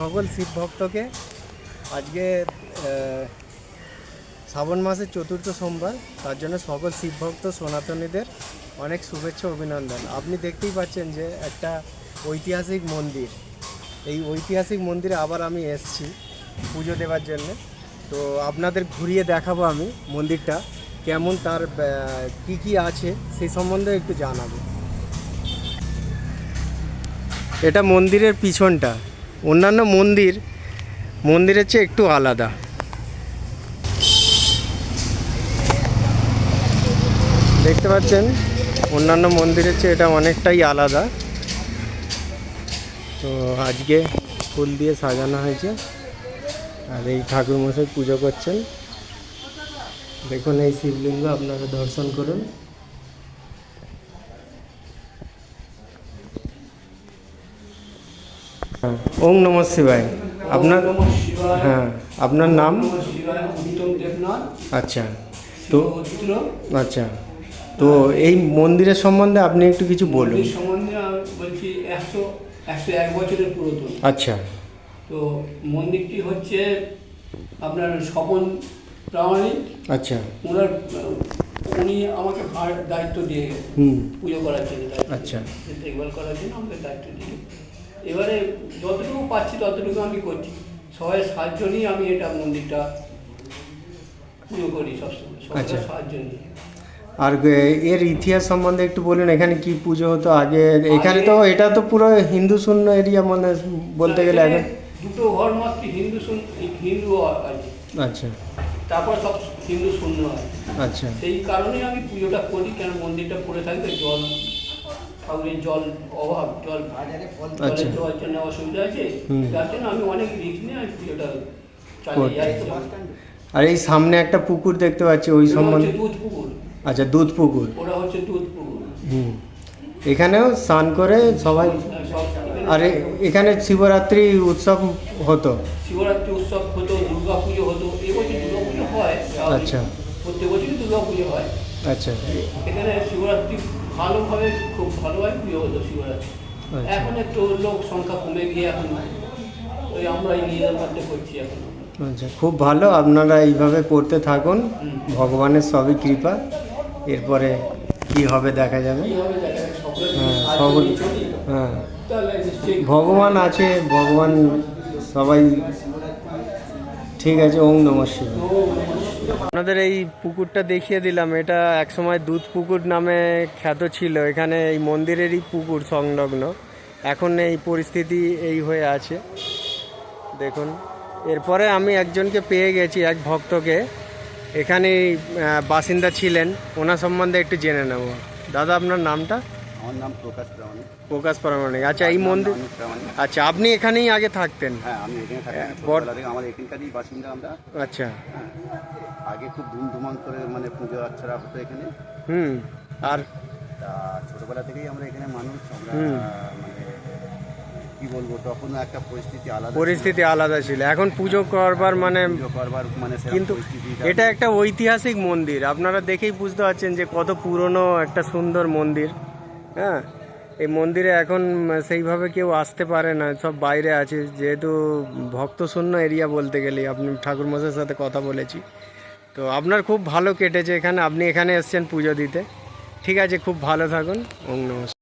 সকল শিব ভক্তকে আজকে শ্রাবণ মাসের চতুর্থ সোমবার, তার জন্য সকল শিব ভক্ত সনাতনীদের অনেক শুভেচ্ছা, অভিনন্দন। আপনি দেখতেই পাচ্ছেন যে একটা ঐতিহাসিক মন্দির। এই ঐতিহাসিক মন্দিরে আবার আমি এসেছি পুজো দেওয়ার জন্য। তো আপনাদের ঘুরিয়ে দেখাবো আমি মন্দিরটা, কেমন তার কি কি আছে সেই সম্বন্ধে একটু জানাব। এটা মন্দিরের পিছনটা। অন্যান্য মন্দির, মন্দিরের চেয়ে একটু আলাদা। দেখতে পাচ্ছেন, অন্যান্য মন্দিরের চেয়ে এটা অনেকটাই আলাদা। তো আজকে ফুল দিয়ে সাজানো হয়েছে, আর এই ঠাকুর মশাই পুজো করছেন। দেখুন এই শিবলিঙ্গ, আপনারা দর্শন করুন। হ্যাঁ। ওং নম শিবায়। আপনার হ্যাঁ আপনার নাম? আচ্ছা। তো আচ্ছা। তো এই মন্দিরের সম্বন্ধে আপনি একটু কিছু বলুন। সম্বন্ধে বলছি একশো একশো এক বছরের পুরাতন। আচ্ছা। তো মন্দিরটি হচ্ছে আপনার স্বপন প্রামাণিক। আচ্ছা। ওনার উনি আমাকে ভার- দায়িত্ব দিয়ে পুজো করার জন্য আচ্ছা। দেখভাল করার জন্য আমাকে দায়িত্ব দিয়ে এবারে যতটুকু পাচ্ছি ততটুকু আমি করছি। সবাই সাহায্য নিয়ে আমি এটা মন্দিরটা পুজো করি সবসময় সবাই আচ্ছা। সাহায্য নিয়ে। আর এর ইতিহাস সম্বন্ধে একটু বলুন এখানে কি পুজো হতো? আগে এখানে তো এটা তো পুরো হিন্দু শূন্য এরিয়া মানে বলতে গেলে এখন দুটো ঘর মাত্র হিন্দু শুন- হিন্দু আছে আচ্ছা। তারপর সব হিন্দু শূন্য আছে আচ্ছা। সেই কারণে আমি পুজোটা করি কেন মন্দিরটা পড়ে থাকবে জল ঠাকুরের জল অভাব জল আচ্ছা। জলের দেওয়ার জন্য অসুবিধা আছে। যার জন্য আমি অনেক রিস্ক নিয়ে আমি পুজোটা চালিয়ে যাচ্ছি আর এই সামনে একটা পুকুর দেখতে পাচ্ছি ওই সম্বন্ধে দুধ পুকুর। আচ্ছা দুধ পুকুর। হচ্ছে দুধ পুকুর। হুম। এখানেও স্নান করে সবাই সব আর এখানে শিবরাত্রি উৎসব হতো? শিবরাত্রি উৎসব হতো দুর্গা পুজো হতো এবছর দুর্গা পুজো হয় আচ্ছা। প্রত্যেক বছরই দুর্গা পুজো হয়। আচ্ছা। এখানে শিবরাত্রি ভালোভাবে খুব ভালোভাবে পুজো হতো শিবরাত্রি। আচ্ছা। এখন একটু লোক সংখ্যা কমে গিয়ে এখন ওই আমরা এই নিজেদের মধ্যে করছি এখন। আচ্ছা খুব ভালো আপনারা এইভাবে করতে থাকুন। ভগবানের সবই কৃপা। এরপরে কি হবে দেখা যাবে? হ্যাঁ চলি, হ্যাঁ। ভগবান আছে ভগবান সবাই ঠিক আছে, ওম নম আপনাদের এই পুকুরটা দেখিয়ে দিলাম, এটা একসময় দুধ পুকুর নামে খ্যাত ছিল, এখানে এই মন্দিরেরই পুকুর সংলগ্ন, এখন এই পরিস্থিতি এই হয়ে আছে। দেখুন, এরপরে আমি একজনকে পেয়ে গেছি, এক ভক্তকে এখানে বাসিন্দা ছিলেন, ওনার সম্বন্ধে একটু জেনে নেব। দাদা, আপনার নামটা? আমার নাম প্রকাশ প্রামাণিক। প্রকাশ প্রামাণিক। আচ্ছা এই মন্দির আচ্ছা আপনি এখানেই আগে থাকতেন? হ্যাঁ আমি এখানে হ্যাঁ, আমার এখানকারই বাসিন্দা আমরা। আচ্ছা। হ্যাঁ আগে খুব ধুমধুমাং করে মানে পুজো আচ্ছারা হতো এখানে। হুম আর তা ছোটবেলা থেকেই আমরা এখানে মানুষ। আমরা। মানে কি বলব একটা পরিস্থিতি আলাদা ছিল। পরিস্থিতি আলাদা ছিল। এখন পুজো করবার মানে করবার মানে কিন্তু এটা একটা ঐতিহাসিক মন্দির। আপনারা দেখেই বুঝতে পারছেন যে কত পুরনো একটা সুন্দর মন্দির। হ্যাঁ এই মন্দিরে এখন সেইভাবে কেউ আসতে পারে না, সব বাইরে আছে। যেহেতু ভক্ত শূন্য এরিয়া বলতে গেলে, আপনি ঠাকুরমশাইয়ের সাথে কথা বলেছি। তো আপনার খুব ভালো কেটেছে এখানে, আপনি এখানে এসছেন পুজো দিতে। ঠিক আছে, খুব ভালো থাকুন, ওম নমস্কার।